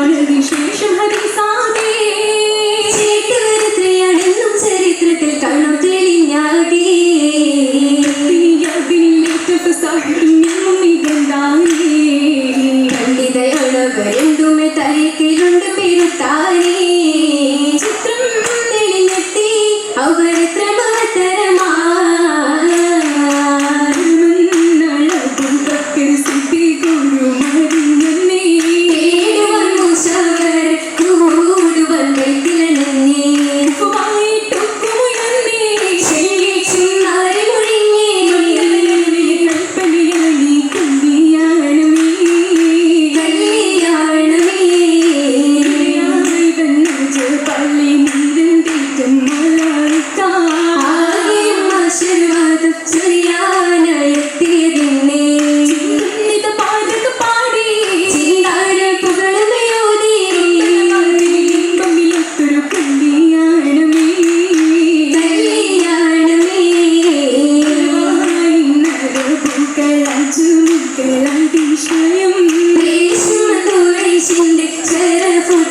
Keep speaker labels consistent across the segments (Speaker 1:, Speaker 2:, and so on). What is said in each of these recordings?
Speaker 1: finally değişmeyişim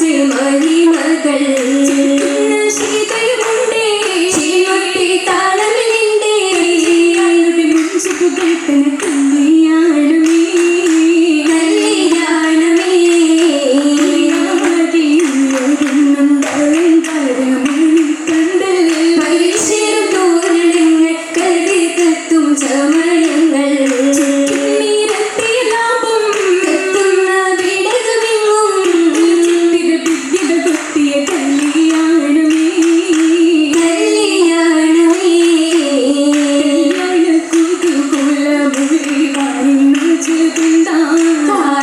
Speaker 1: ശരഫുറ്റ്
Speaker 2: 你怀念那
Speaker 1: 天边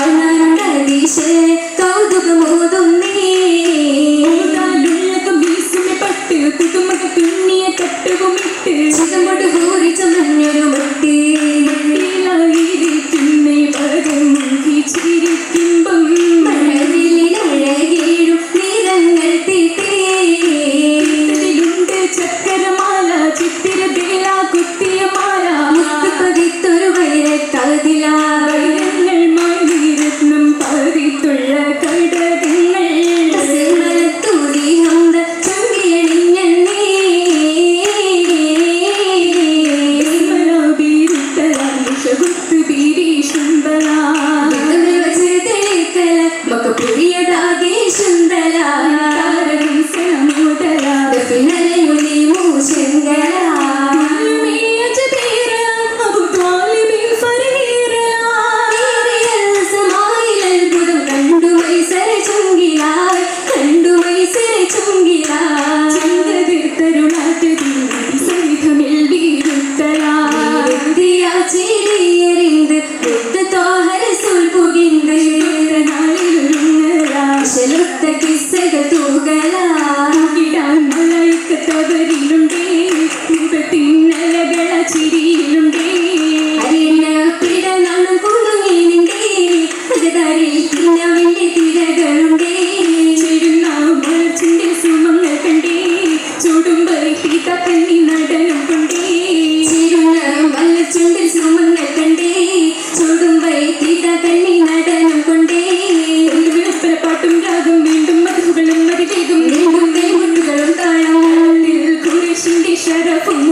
Speaker 1: Yes.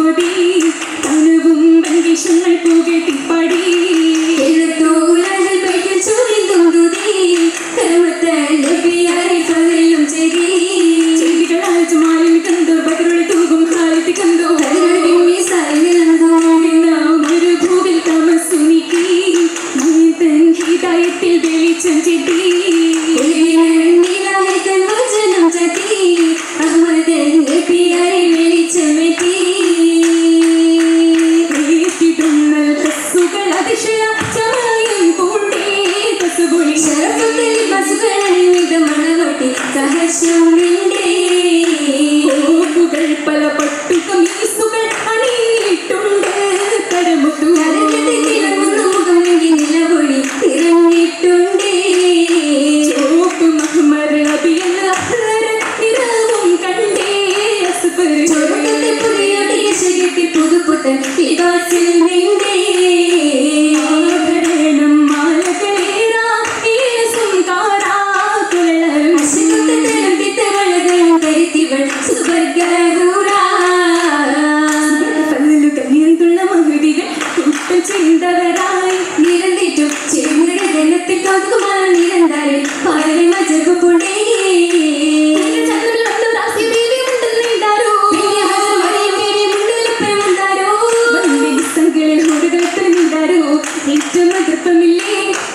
Speaker 1: സഹർഷമിണ്ടേ
Speaker 2: കോപ്പുകൾ പല പട്ടു കമീസുകൾ അണിയിട്ടുണ്ട്. കരമുട്ടു
Speaker 1: കരകെട്ടി തിളങ്ങുന്ന മുഖമെങ്കിൽ നിലവൊളി നിറഞ്ഞിട്ടുണ്ടേ
Speaker 2: ചോപ്പ് മഹ്മർ അബിയൽ നിറവും കണ്ടേ.
Speaker 1: പുതിയ പുതിയൊടിയ ശരീരത്തിൽ പുതുപുത്തൻ വികാസിൽ നിണ്ടേ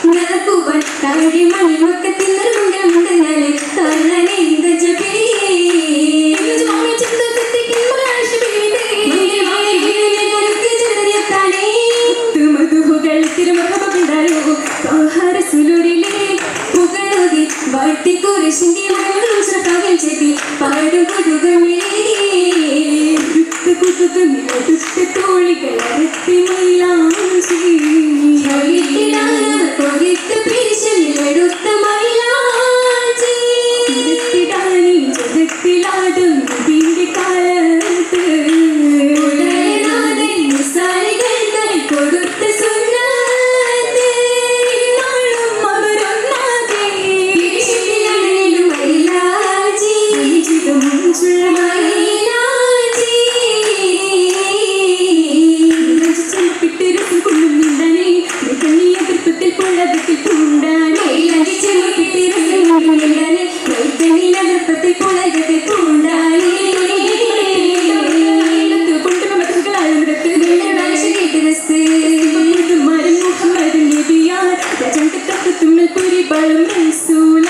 Speaker 1: നടക്കുവാൻ താഴെ മണിമക്കത്തിൽ നിർമുണ്ടമുണ്ടെന്നാൽ കാണാനെ ഇന്ത ജപേ വാട്ടിക്കുറിശിന്റെ മകളും ശ്രദ്ധാവിൽ ചെത്തി
Speaker 2: തോളികൾ അരത്തി മൈലാഞ്ചി
Speaker 1: കൊതിത്ത് പിരിശലിലെടുത്ത മൈലാഞ്ചി
Speaker 2: तुम्हें पूरी बल महसूल